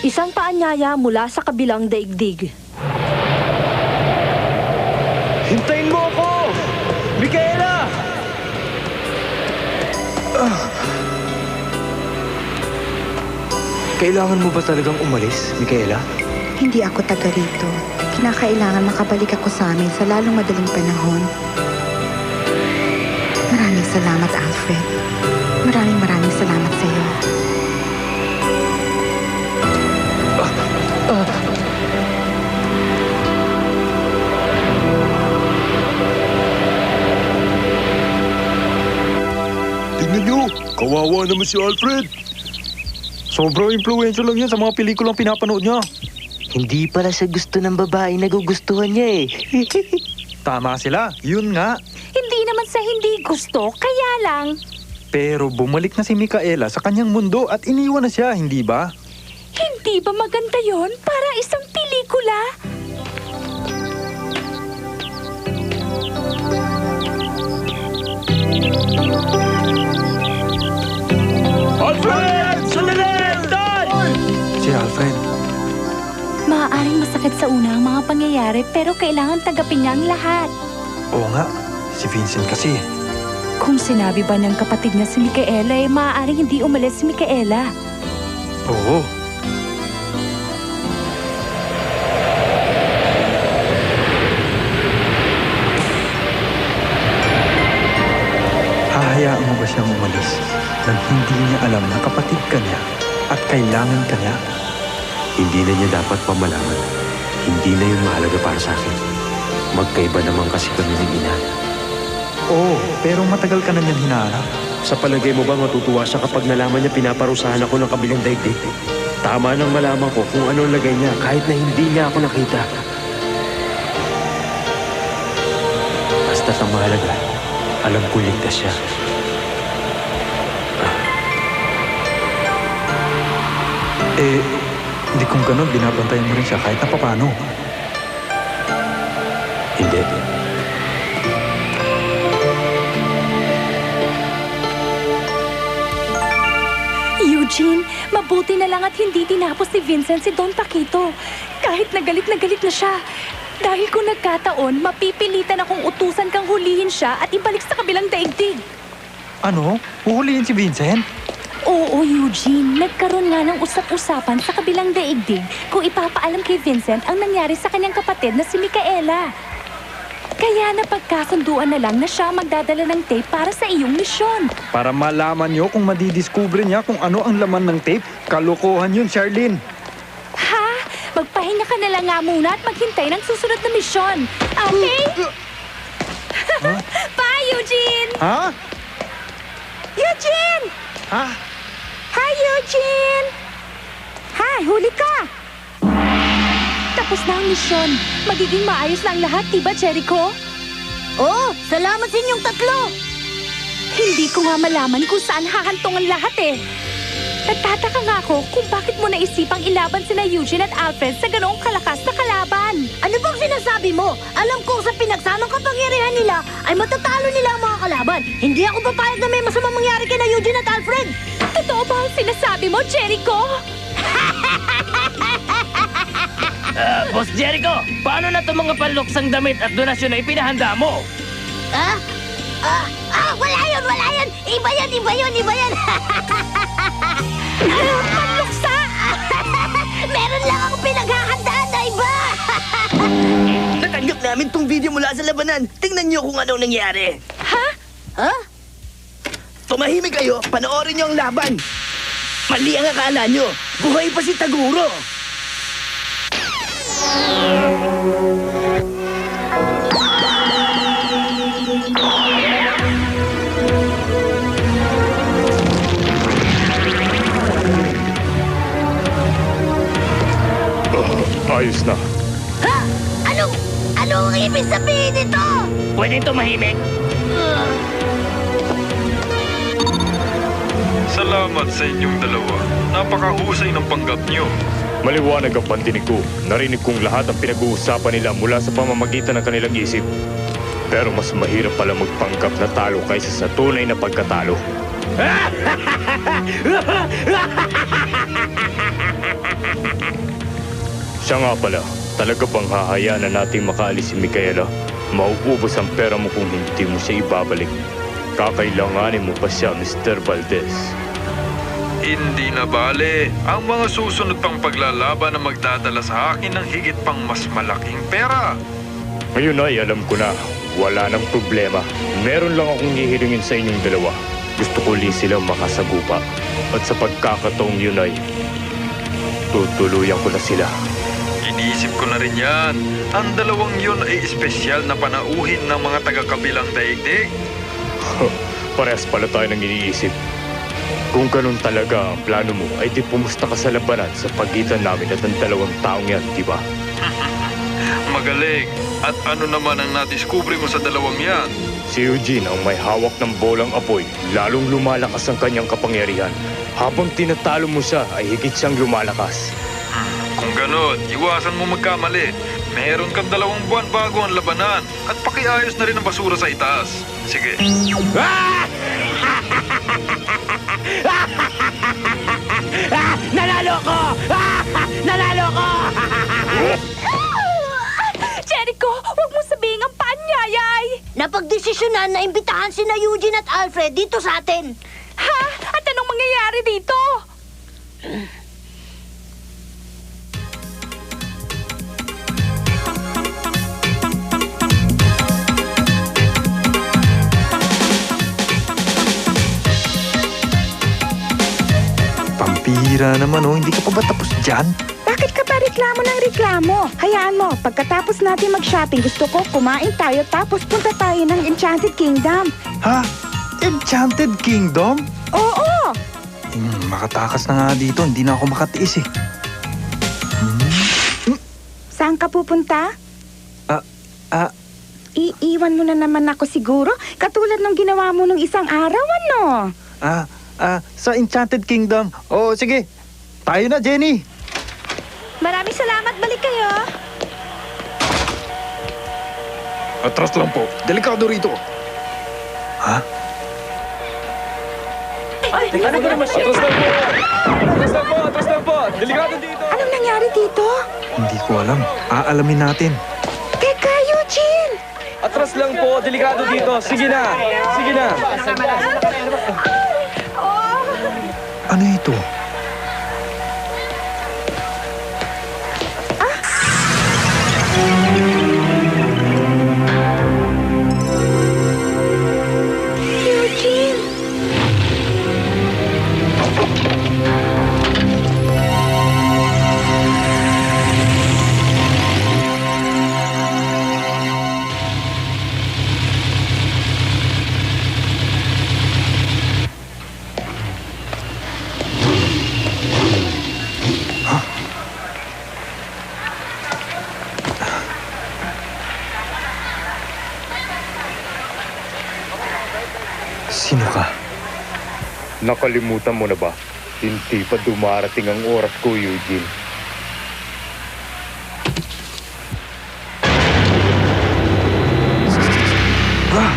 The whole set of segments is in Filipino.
Isang paanyaya mula sa kabilang daigdig. Hintayin mo ako! Micaela! Kailangan mo ba talagang umalis, Micaela? Hindi ako taga rito. Kinakailangan makabalik ako sa amin sa lalong madaling panahon. Maraming salamat, Alfred. Kawawa naman si Alfred. Sobrang impluensya lang yan sa mga pelikulang pinapanood niya. Hindi pala sa gusto ng babae nagugustuhan niya eh. Tama sila, yun nga. Hindi naman sa hindi gusto, kaya lang. Pero bumalik na si Micaela sa kanyang mundo at iniwan na siya, hindi ba? Hindi ba maganda yon para isang pelikula? Alfred! Sandali! Si Alfred. Maaaring masakit sa una ang mga pangyayari pero kailangan tagapin niya ang lahat. Oo nga, si Vincent kasi. Kung sinabi ba ng kapatid niya si Micaela, eh maaaring hindi umalis si Micaela. Oo. Nang hindi niya alam na kapatid ka niya at kailangan ka niya? Hindi na niya dapat pamalaman. Hindi na yun mahalaga para sa akin. Magkaiba naman kasi kami ng ina. Oo, pero matagal ka na niyan hinahanap. Sa palagay mo ba matutuwa siya kapag nalaman niya pinaparusahan ako ng kabilang daigdig? Tama nang malaman ko kung ano ang lagay niya kahit na hindi niya ako nakita. Basta't ang mahalaga, alam ko ligtas siya. Eh, hindi kung ganun, binabantayan mo rin siya kahit na papano. Hindi. Eugene, mabuti na lang at hindi tinapos ni Vincent si Don Paquito. Kahit na galit na galit na siya. Dahil kung nagkataon, mapipilitan akong utusan kang hulihin siya at ibalik sa kabilang daigdig. Ano? Uhulihin si Vincent? Oo, Eugene. Nagkaroon nga ng usap-usapan sa kabilang daigdig kung ipapaalam kay Vincent ang nangyari sa kanyang kapatid na si Micaela. Kaya napagkasunduan na lang na siya magdadala ng tape para sa iyong misyon. Para malaman niyo kung madidiscover niya kung ano ang laman ng tape, kalokohan yun, Charlene. Ha? Magpahinga ka na lang nga muna at maghintay ng susunod na misyon. Okay? Bye, Eugene! Ha? Eugene! Ha? Hi, Eugene! Hi, huli ka! Tapos na ang misyon. Magiging maayos na ang lahat, diba, Jericho? Oh, salamat sa inyong tatlo! Hindi ko nga malaman kung saan hahantong ang lahat eh. Nagtataka nga ako kung bakit mo naisipang ilaban sina Eugene at Alfred sa ganoong kalakas na kalaban. Ano bang sinasabi mo? Alam kong sa pinagsamang kapangyarihan nila ay matatalo nila ang mga kalaban. Hindi ako papayag na may masamang mangyari kina Eugene at Alfred. Ang sinasabi mo, Jericho? Boss Jericho, paano na itong mga panluksang damit at donasyon na ipinahanda mo? Ah? Ah, ah, wala yun, wala yun! Iba yan, iba yun, iba yan! Panluksa! Meron lang ako pinaghahandaan na iba! Natanggap namin tong video mula sa labanan. Tingnan niyo kung anong nangyari. Ha? ha? Tumahimik kayo, panoorin niyo ang laban. Mali ang akala niyo. Buhay pa si Taguro. Ayos na. Ha? Anong, anong ibig sabihin nito? Pwede tumahimik? Salamat sa inyong dalawa. Napakahusay ng panggap nyo. Maliwanag ang pandinig ko. Narinig kong lahat ang pinag-uusapan nila mula sa pamamagitan ng kanilang isip. Pero mas mahirap pala magpanggap na talo kaysa sa tunay na pagkatalo. Siya nga pala, talaga bang hahayaan na nating makaalis si Micaela? Mauubos ang pera mo kung hindi mo siya ibabalik. Kakailanganin mo pa siya, Mr. Valdez. Hindi na bale. Ang mga susunod pang paglalaban na magdadala sa akin ng higit pang mas malaking pera. Ngayon ay alam ko na, wala nang problema. Meron lang akong hihilingin sa inyong dalawa. Gusto ko li silang makasagupa. At sa pagkakataong yun ay, tutuluyan ko na sila. Iniisip ko na rin yan. Ang dalawang yun ay espesyal na panauhin ng mga taga-kabilang daigdig. Parehas pala tayo ng iniisip. Kung ganun talaga ang plano mo, ay di pumusta ka sa labanan sa pagitan namin at ng dalawang taong yan, di ba? Magaling. At ano naman ang nadiskubre mo sa dalawang yan? Si Eugene ang may hawak ng bolang apoy, lalong lumalakas ang kanyang kapangyarihan. Habang tinatalo mo siya, ay higit siyang lumalakas. Kung ganon, iwasan mo magkamali. Meron kang dalawang buwan bago ang labanan at pakiayos na rin ang basura sa itaas. Sige. Jericho, huwag mo sabihin ang paanyayay! Napagdesisyonan na imbitahan si na Eugene at Alfred dito sa atin. Ha? At anong mangyayari dito? Pampira naman oh, hindi ka pa ba tapos dyan? Bakit ka pa reklamo ng reklamo? Hayaan mo, pagkatapos natin mag-shopping, gusto ko kumain tayo tapos punta tayo ng Enchanted Kingdom. Ha? Enchanted Kingdom? Oo! Hmm, makatakas na nga dito, hindi na ako makatiis eh. Saan ka pupunta? Ah, ah, Iiwan mo na naman ako siguro, katulad ng ginawa mo nung isang araw, ano? ah, ah, sa Enchanted Kingdom. Oh, sige. Tayo na, Jenny. Maraming salamat, balik kayo. Atras lang po. Delikado rito. Ha? Anong nangyari dito? Hindi ko alam. Aalamin natin. Teka, Eugene! Atras lang po, delikado dito. Sige na, sige na. Ano ito? Nakalimutan mo na ba? Hindi pa dumarating ang oras ko, Eugene. Ah,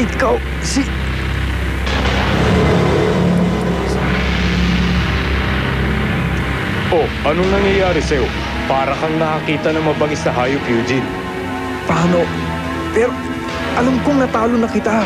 ikaw, si... Oh, anong nangyayari sa'yo? Para kang nakakita ng mabangis na hayop, Eugene. Paano? Pero, alam kong natalo na kita.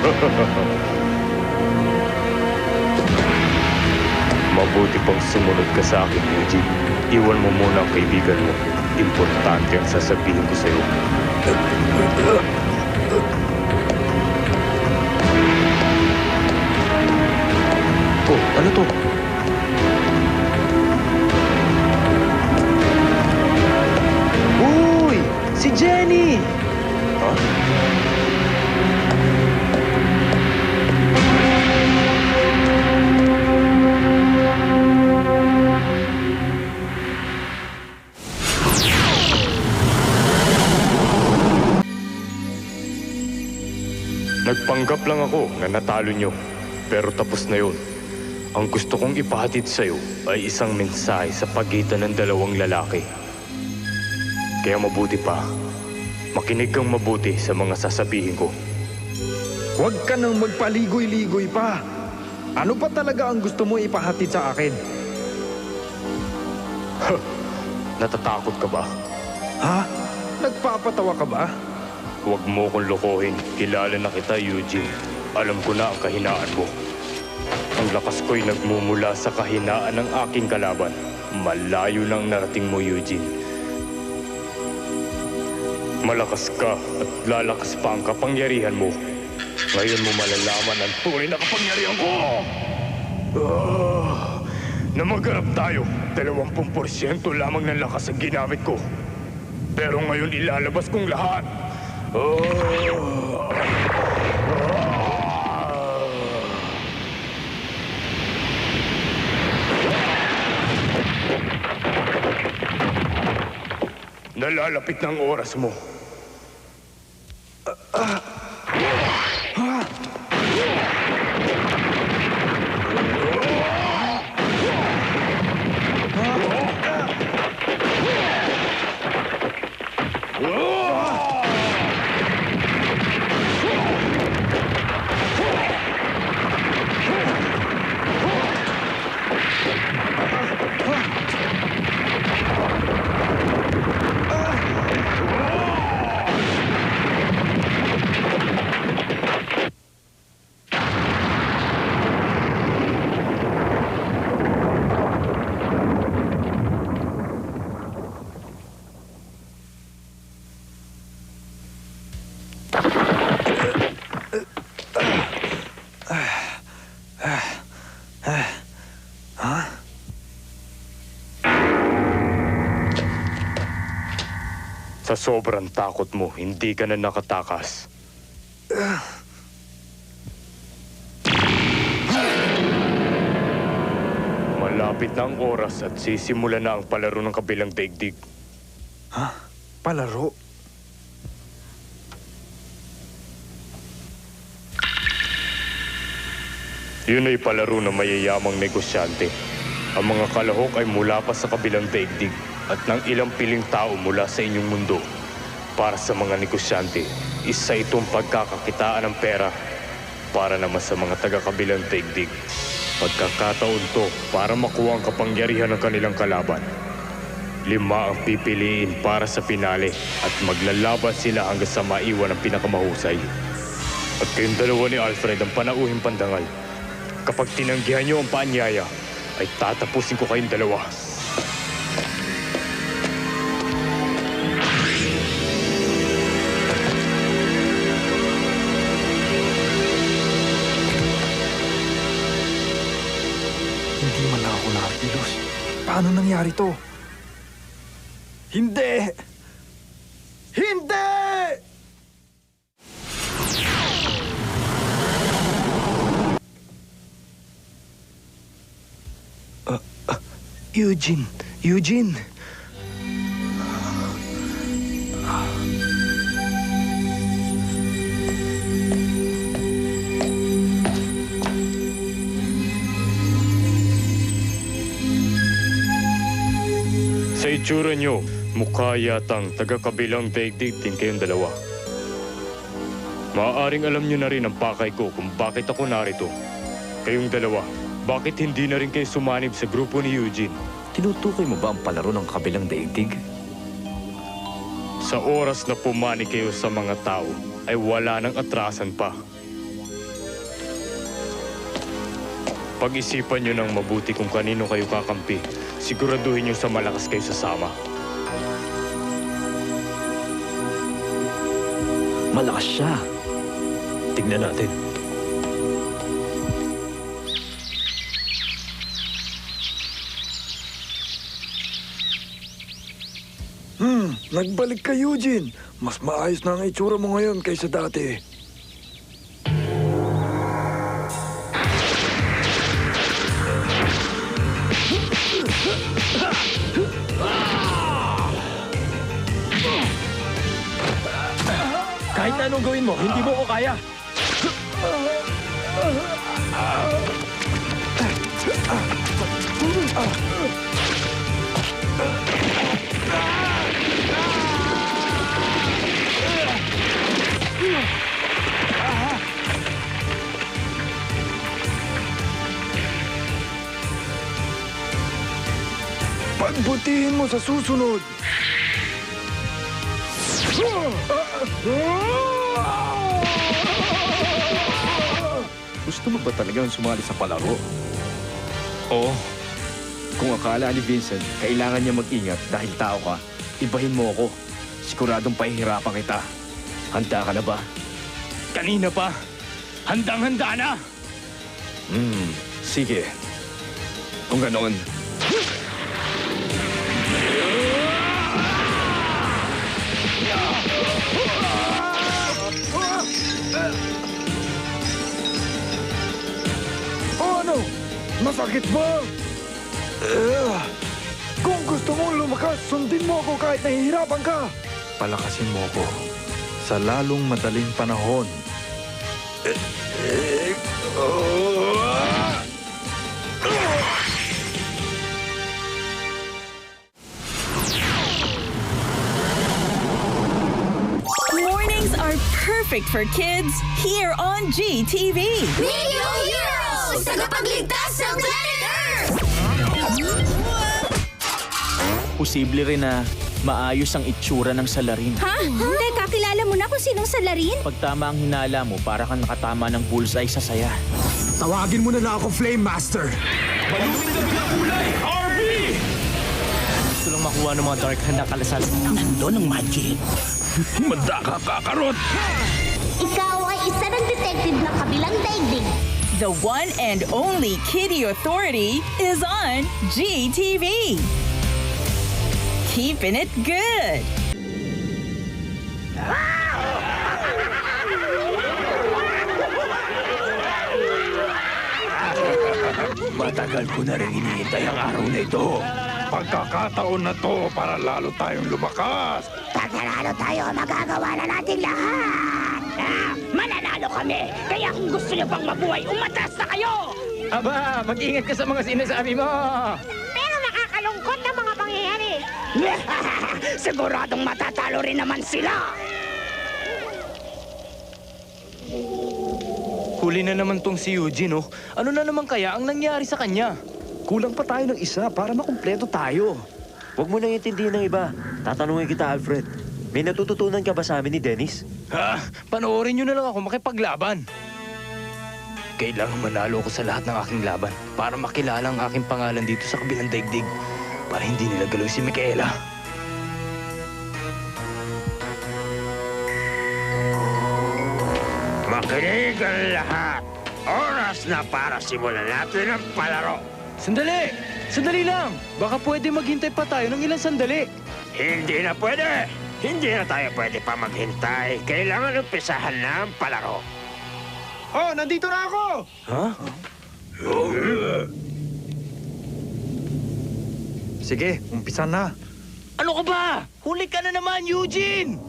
Mabuti pang sumunod ka sa akin, Eugene. Iwan mo muna ang kaibigan mo. Importante ang sasabihin ko sa'yo. Oh, ano to? Lang ako na natalo nyo. Pero tapos na yun. Ang gusto kong ipahatid sa'yo ay isang mensahe sa pagitan ng dalawang lalaki. Kaya mabuti pa, makinig kang mabuti sa mga sasabihin ko. Huwag ka nang magpaligoy-ligoy pa. Ano pa talaga ang gusto mo ipahatid sa akin? Natatakot ka ba? Ha? Nagpapatawa ka ba? Huwag mo kong lokohin. Kilala na kita, Eugene. Alam ko na ang kahinaan mo. Ang lakas ko'y nagmumula sa kahinaan ng aking kalaban. Malayo nang narating mo, Eugene. Malakas ka at lalakas pa ang kapangyarihan mo. Ngayon mo malalaman ang tunay na kapangyarihan ko! Ah, na maghanap tayo, 20% lamang ng lakas ang ginamit ko. Pero ngayon ilalabas kong lahat. Ah! Nalalapit na ang oras mo. Sa sobrang takot mo, hindi ka na nakatakas. Malapit na ang oras at sisimula na ang palaro ng kabilang daigdig. Ha? Palaro? Yun ay palaro ng mayayamang negosyante. Ang mga kalahok ay mula pa sa kabilang daigdig at ng ilang piling tao mula sa inyong mundo. Para sa mga negosyante, isa itong pagkakakitaan ng pera para naman sa mga taga-kabilang daigdig. Pagkakataon to para makuha ang kapangyarihan ng kanilang kalaban. Lima ang pipiliin para sa pinale at maglalaban sila hanggang sa maiwan ang pinakamahusay. At kayong dalawa ni Alfred ang panauhing pandangal. Kapag tinanggihan niyo ang paanyaya, ay tatapusin ko kayong dalawa. Paano nangyari to? Hindi! Hindi! Eugene, Eugene. Niyo, mukha yatang taga-kabilang daigdig din kayong dalawa. Maaaring alam niyo na rin ang pakay ko kung bakit ako narito. Kayong dalawa, bakit hindi na rin kayo sumanib sa grupo ni Eugene? Tinutukoy mo ba ang palaro ng kabilang daigdig? Sa oras na pumani kayo sa mga tao, ay wala nang atrasan pa. Pag-isipan nyo ng mabuti kung kanino kayo kakampi. Siguraduhin nyo sa malakas kayo sasama. Malakas siya. Tignan natin. Hmm, nagbalik ka, Eugene. Mas maayos na ang itsura mo ngayon kaysa dati. kaya. Pagbutihin mo sa susunod. Ah! Ah! Ah! Gusto mo ba talagang sumali sa palaro? Oo. Kung akala ni Vincent, kailangan niya mag-ingat dahil tao ka, ibahin mo ako. Siguradong pahihirapan kita. Handa ka na ba? Kanina pa. Handang-handa na. Hmm, sige. Kung ganoon, Masakit ba? Kung gusto mong lumakas, sundin mo ako kahit nahihirapan ka. Palakasin mo ako sa lalong madaling panahon. Mornings are perfect for kids here on GTV. Video Heroes! Tagapagligtas ng! Posible rin na maayos ang itsura ng salarin. Ha? Teka, kilala mo na kung sinong salarin? Pag tama ang hinala mo, para kang nakatama ng bullseye sa saya. Tawagin mo na lang ako Flame Master. Gusto lang makuha ng mga dark hand na kalasal. Nandun ang magic. Ikaw ay isa ng detective ng kabilang daigdig. The one and only Kitty Authority is on GTV. Keeping it good. Matagal ko na rin hinihintay ang araw na ito. Pagkakataon na to para lalo tayong lumakas. Pag nanalo tayo, magagawa na natin lahat! Ah, mananalo kami! Kaya kung gusto niyo pang mabuhay, umatras na kayo! Aba, mag-ingat ka sa mga sinasabi mo. Pero nakakalungkot na mga pangyayari! Siguradong matatalo rin naman sila! Huli na naman tong si Eugene, oh. Ano na naman kaya ang nangyari sa kanya? kulang pa tayo ng isa para makumpleto tayo. Huwag mo nang intindihin ng iba. Tatanungin kita, Alfred. May natututunan ka ba sa amin ni Dennis? Ha? Panoorin nyo na lang ako makipaglaban. Kailangan manalo ko sa lahat ng aking laban para makilala ang aking pangalan dito sa kabilang daigdig para hindi nila galaw si Micaela. Makinig ang lahat. Oras na para simulan natin ang palaro. Sandali! Sandali lang! Baka pwede maghintay pa tayo ng ilang sandali. Hindi na pwede. Hindi na tayo pwede pa maghintay. Kailangan umpisahan na ang palaro. Oh, nandito na ako! Ha? Sige, umpisa na. Ano ka ba? Huli ka na naman, Eugene!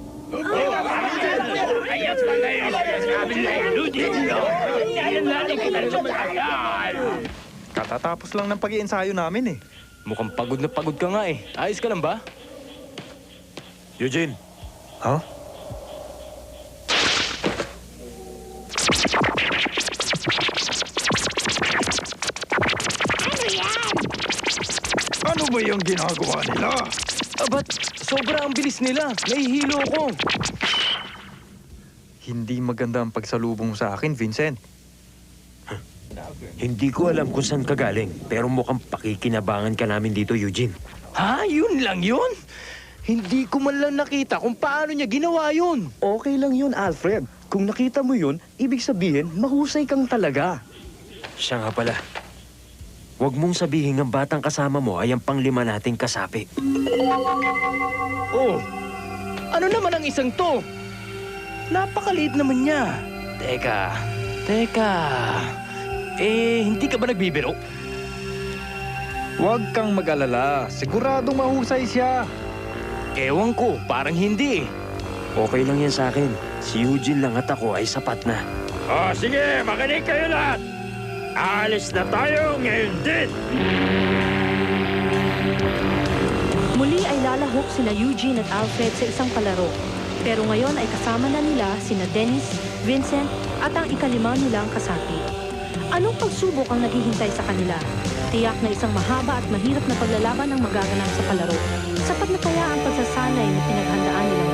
Katatapos lang ng pag-iensayo namin eh. Mukhang pagod na pagod ka nga eh. Ayos ka lang ba? Eugene, Ha? Ano ba yung ginagawa nila? Abat, sobra ang bilis nila. Nahihilo ko. Hindi maganda ang pagsalubong sa akin, Vincent. hindi ko alam kung saan ka galing, pero mukhang pakikinabangan ka namin dito, Eugene. Ha? Yun lang yun? Hindi ko man lang nakita kung paano niya ginawa yun. Okay lang yun, Alfred. Kung nakita mo yun, ibig sabihin, mahusay kang talaga. Siya nga pala. Huwag mong sabihin ang batang kasama mo ay ang panglima nating kasapi. Oh, ano naman ang isang to? Napakaliit naman niya. Teka, teka. Eh, hindi ka ba nagbibiro? Huwag kang mag-alala. Siguradong mahusay siya. Ewan ko, parang hindi eh. Okay lang yan sa akin. Si Eugene lang at ako ay sapat na. O sige, makinig kayo lahat. Aalis na tayo ngayon din. Muli ay lalahok sina Eugene at Alfred sa isang palaro. Pero ngayon ay kasama na nila sina Dennis, Vincent at ang ikalima nilang kasapi. Anong pagsubok ang naghihintay sa kanila? Tiyak na isang mahaba at mahirap na paglalaban ang magaganap sa palaro. Sapat na kaya ang pagsasanay na pinaghandaan nila